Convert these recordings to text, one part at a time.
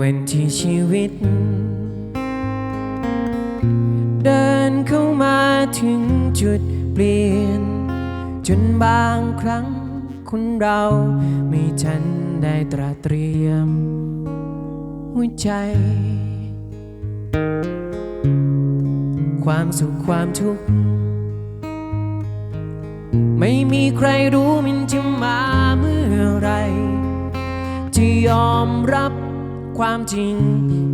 วันที่ชีวิต เดินเข้ามาถึงจุดเปลี่ยน จนบางครั้งคนเราไม่ทันได้ตระเตรียม หัวใจ ความสุขความทุกข์ไม่มีใครรู้มันจะมาเมื่อไร จะยอมรับ ความจริง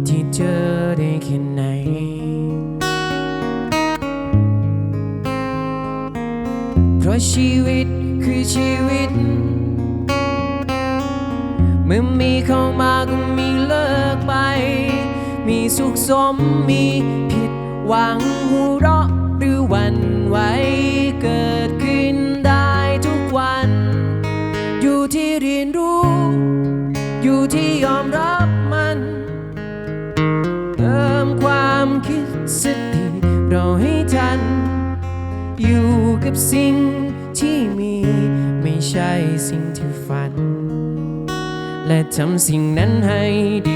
ที่เจอได้แค่ไหน เพราะชีวิตคือชีวิต เมื่อมีเข้ามาก็มีเลิกไป มีสุขสมมีผิดหวังหัวเราะหรือหวันไหวเกิดขึ้นได้ทุกวัน อยู่ที่เรียนรู้ อยู่ที่ยอมรับ ให้ทัน อยู่กับสิ่งที่มี ไม่ใช่สิ่งที่ฝัน และทำสิ่งนั้นให้ดี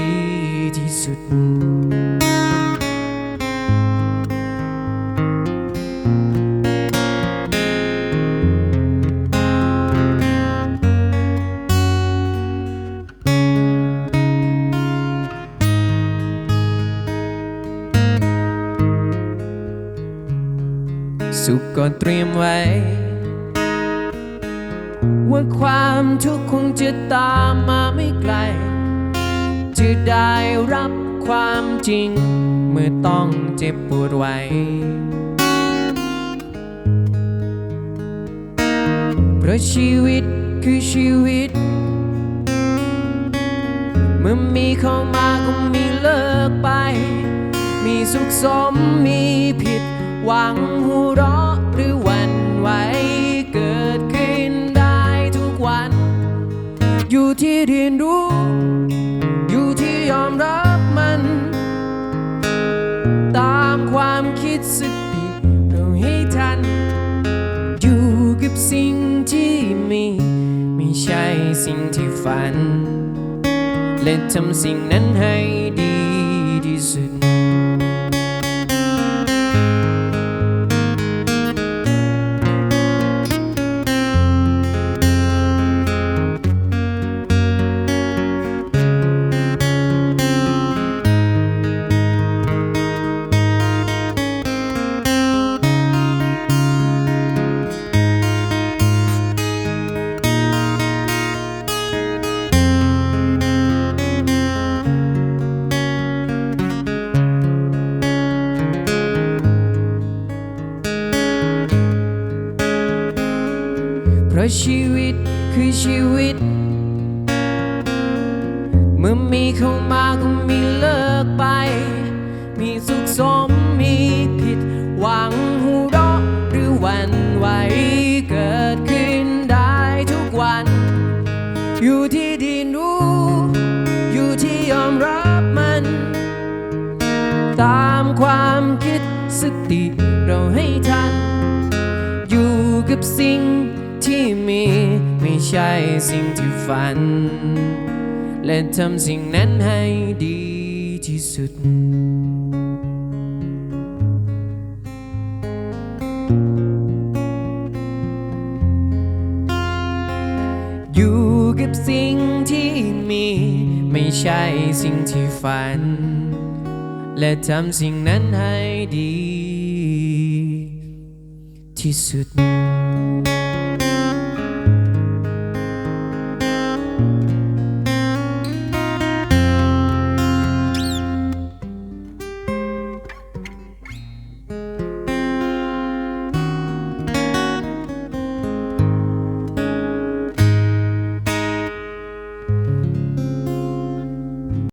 สุขก็เตรียมไว้ ว่าความทุกข์คงจะตามมาไม่ไกล จะได้รับความจริง เมื่อต้องเจ็บปวดไว้ เพราะชีวิตคือชีวิต เมื่อมีเข้ามาก็มีเลิกไป มีสุขสมมี หวังหัวเราะหรือหวันไหวเกิดขึ้นได้ทุกวัน อยู่ที่เรียนรู้ อยู่ที่ยอมรับมัน ตามความคิดสติเราให้ทัน อยู่กับสิ่งที่มี ไม่ใช่สิ่งที่ฝัน และทำสิ่งนั้นให้ดีที่สุด ราะชีวิตคือชีวิต เมื่อมีเข้ามาก็มีเลิกไป มีสุขสมมีผิดหวังหัวเราะหรือหวันไหวเกิดขึ้นได้ทุกวัน อยู่ที่ดีรู้ อยู่ที่ยอมรับมัน ตามความคิดสติเราให้ทัน อยู่กับสิ่ง ที่มีไม่ใช่สิ่งที่ฝัน และทำสิ่งนั้นให้ดีที่สุด อยู่กับสิ่งที่มี ไม่ใช่สิ่งที่ฝัน และทำสิ่งนั้นให้ดี ที่สุด